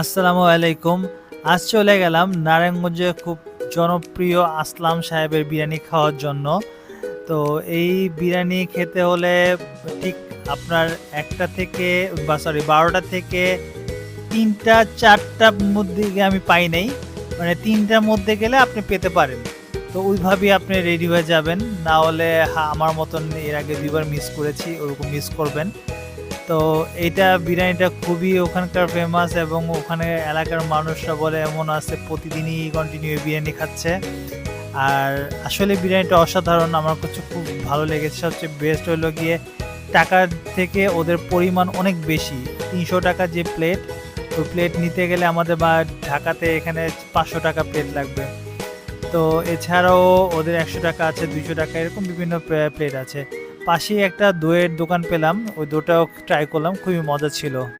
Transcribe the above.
আসসালামু আলাইকুম। আজ চলে গেলাম নারায়ণগঞ্জে খুব জনপ্রিয় আসলাম সাহেবের বিরিয়ানি খাওয়ার জন্য। তো এই বিরিয়ানি খেতে হলে ঠিক আপনার একটা থেকে বা সরি বারোটা থেকে তিনটা চারটার মধ্যে আমি পাই নাই। মানে তিনটার মধ্যে গেলে আপনি পেতে পারেন। তো ওইভাবেই আপনি রেডি হয়ে যাবেন। না হলে আমার মতন এর আগে দুইবার মিস করেছি, ওরকম মিস করবেন। তো এটা বিরিয়ানিটা খুবই ওখানকার ফেমাস এবং ওখানে এলাকার মানুষরা বলে এমন আছে, প্রতিদিনই কন্টিনিউ বিরিয়ানি খাচ্ছে। আর আসলে বিরিয়ানিটা অসাধারণ, আমার কাছে খুব ভালো লেগেছে। সবচেয়ে বেস্ট হলো গিয়ে টাকার থেকে ওদের পরিমাণ অনেক বেশি, তিনশো টাকা যে প্লেট ওই প্লেট নিতে গেলে আমাদের বা ঢাকাতে এখানে পাঁচশো টাকা প্লেট লাগবে। তো এছাড়াও ওদের একশো টাকা আছে, দুইশো টাকা, এরকম বিভিন্ন প্লেট আছে। পাশেই একটা দইয়ের দোকান পেলাম। ওই দইটাও ট্রাই করলাম খুবই মজা ছিল।